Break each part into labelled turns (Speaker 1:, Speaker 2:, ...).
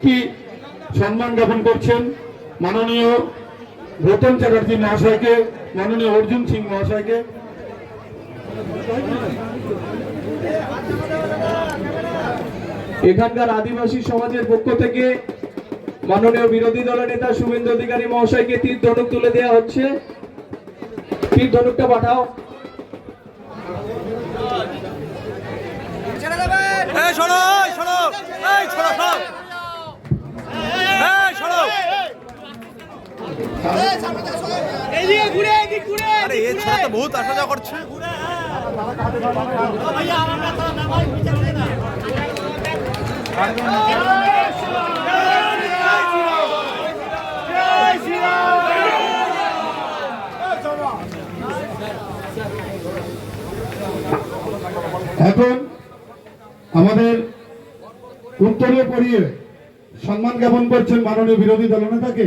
Speaker 1: কি সম্মান জ্ঞাপন করছেন মাননীয় রতন চ্যাটার্জি মহাশয়কে মাননীয় অর্জুন সিং মহাশয়কে?
Speaker 2: এখানকার আদিবাসী সমাজের পক্ষ থেকে মাননীয় বিরোধী দলের নেতা শুভেন্দু অধিকারী মহাশয়কে তীর ধনুক তুলে দেওয়া হচ্ছে। তীর ধনুকটা পাঠাও।
Speaker 3: এই সরো এই আরে এ ছাড়া তো বহুত আসা যাওয়া করছে।
Speaker 1: এখন আমাদের উত্তরীয় পড়িয়ে সম্মান জ্ঞাপন করছেন মাননীয় বিরোধী দলনেতাকে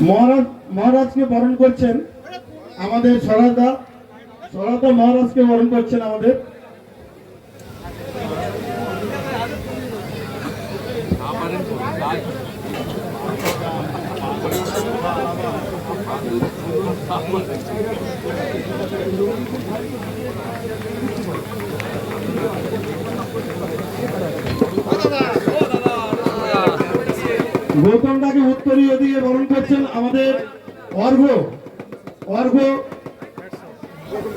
Speaker 1: মহারাজ মহারাজকে বরণ করছেন আমাদের সরাদা। সরাদা মহারাজকে বরণ করছেন আমাদের। গৌতমটাকে উত্তরীয় দিয়ে বরণ করছেন আমাদের অর্ঘ অর্ঘ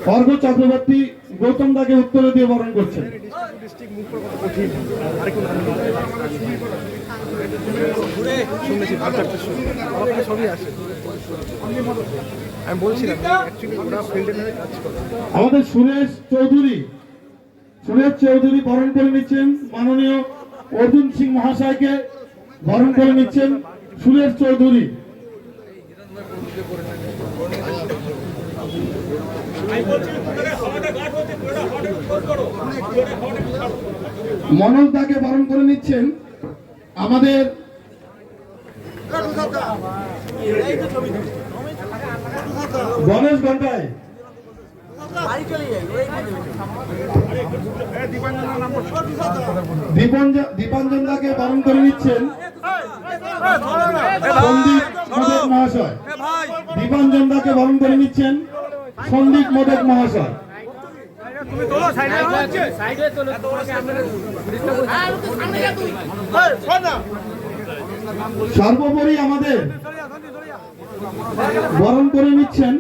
Speaker 1: অর্ঘ চক্রবর্তী গৌতম দাকে উত্তরে দিয়ে বরণ করছেন। আমাদের সুরেশ চৌধুরী সুরেশ চৌধুরী বরণ করে নিচ্ছেন মাননীয় অর্জুন সিং মহাশয়কে বরণ করে নিচ্ছেন সুরেশ চৌধুরী। মনোজ দাকে বরণ করে নিচ্ছেন আমাদের গণেশ ঘন্টায় দীপাঞ্জন দাকে বরণ করে নিচ্ছেন সন্দীপ মহাশয়। দীপাঞ্জন দাকে বরণ করে নিচ্ছেন সন্দীপ মোদক মহাশয়। সর্বোপরি আমাদের বরণ করে নিচ্ছেন